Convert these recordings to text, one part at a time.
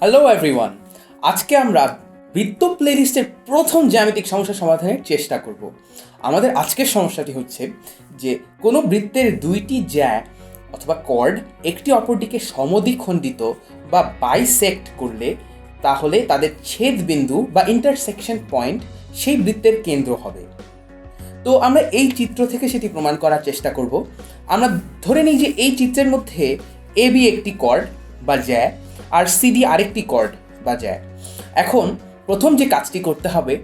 Hello everyone আজকে আমরা বৃত্ত প্লেলিস্টের প্রথম জ্যামিতিক সমস্যা সমাধানের চেষ্টা করব। আমাদের আজকের সমস্যাটি হচ্ছে যে কোনো বৃত্তের দুইটি জ্যা অথবা কর্ড একটি অপরটিকে সমদ্বিখণ্ডিত বা বাইসেক্ট করলে তাহলে তাদের ছেদ বিন্দু বা ইন্টারসেকশন পয়েন্ট সেই বৃত্তের কেন্দ্র হবে। তো আমরা এই চিত্র থেকে সেটি প্রমাণ করার চেষ্টা করব। আমরা ধরে নিই যে এই চিত্রের মধ্যে এ বি একটি কর্ড বা জ্যা আর সিডি আরেকটি কর্ড বা জ্যা এখন প্রথম যে কাজটি করতে হবে,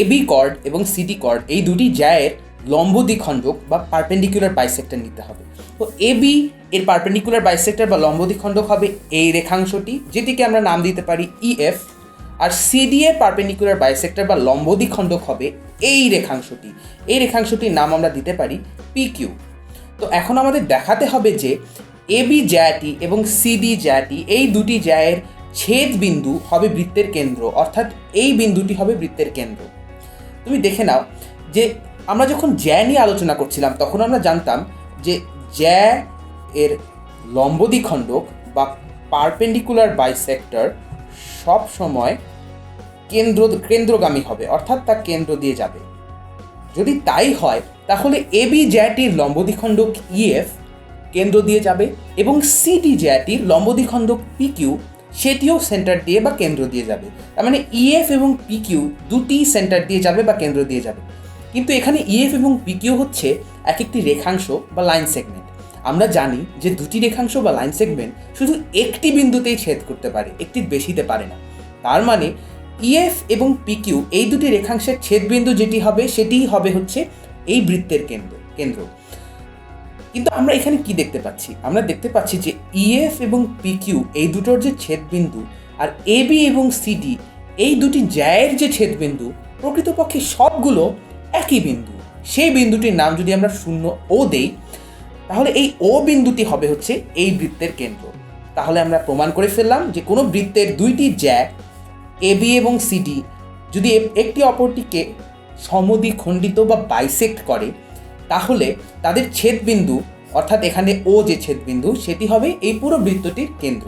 এ বি কর্ড এবং সিডি কর্ড এই দুটি জ্যায়ের লম্ব দ্বিখণ্ডক বা পারপেন্ডিকুলার বাইসেক্টর নিতে হবে। তো এ বি এর পারপেন্ডিকুলার বাইসেক্টর বা লম্ব দ্বিখণ্ডক হবে এই রেখাংশটি, যেটিকে আমরা নাম দিতে পারি ইএফ আর সিডি এর পারপেন্ডিকুলার বাইসেক্টর বা লম্ব দ্বিখণ্ডক হবে এই রেখাংশটি। এই রেখাংশটির নাম আমরা দিতে পারি পি কিউ তো এখন আমাদের দেখাতে হবে যে এবি জ্যাটি এবং সিডি জ্যাটি এই দুটি জ্যায়ের ছেদ বিন্দু হবে বৃত্তের কেন্দ্র, অর্থাৎ এই বিন্দুটি হবে বৃত্তের কেন্দ্র। তুমি দেখে নাও যে আমরা যখন জ্যা নিয়ে আলোচনা করছিলাম, তখন আমরা জানতাম যে জ্যা এর লম্ব বা পারপেন্ডিকুলার বাইসেক্টর সব সময় কেন্দ্র, কেন্দ্রগামী হবে, অর্থাৎ তা কেন্দ্র দিয়ে যাবে। যদি তাই হয়, তাহলে এবি জ্যাটির লম্ব দ্বিখণ্ডক ইএফ কেন্দ্র দিয়ে যাবে এবং সিডি জ্যাটির লম্ব দ্বিখণ্ডক পিকিউ সেটিও সেন্টার দিয়ে বা কেন্দ্র দিয়ে যাবে। তার মানে ইএফ এবং পিকিউ দুটি সেন্টার দিয়ে যাবে বা কেন্দ্র দিয়ে যাবে। কিন্তু এখানে ইএফ এবং পিকিউ হচ্ছে এক একটি রেখাংশ বা লাইন সেগমেন্ট আমরা জানি যে দুটি রেখাংশ বা লাইন সেগমেন্ট শুধু একটি বিন্দুতেই ছেদ করতে পারে একটির বেশিতে পারে না। তার মানে ইএফ এবং পিকিউ এই দুটি রেখাংশের ছেদবিন্দু যেটি হবে, সেটিই হবে হচ্ছে এই বৃত্তের কেন্দ্র কেন্দ্র। কিন্তু আমরা এখানে কি দেখতে পাচ্ছি? আমরা দেখতে পাচ্ছি যে ইএফ এবং পিকিউ এই দুটোর যে ছেদবিন্দু আর এবি এবং সিডি এই দুটি জ্যায়ের যে ছেদবিন্দু প্রকৃতপক্ষে সবগুলো একই বিন্দু। সেই বিন্দুটির নাম যদি আমরা শূন্য ও দেই, তাহলে এই ও বিন্দুটি হবে হচ্ছে এই বৃত্তের কেন্দ্র। তাহলে আমরা প্রমাণ করে ফেললাম যে কোনো বৃত্তের দুইটি জ্যা এবি এবং সিডি যদি একটি অপরটিকে সমদ্বিখণ্ডিত বা বাইসেক্ট করে তাহলে তাদের ছেদবিন্দু অর্থাৎ এখানে ও যে ছেদবিন্দু সেটি হবে এই পুরো বৃত্তটির কেন্দ্র।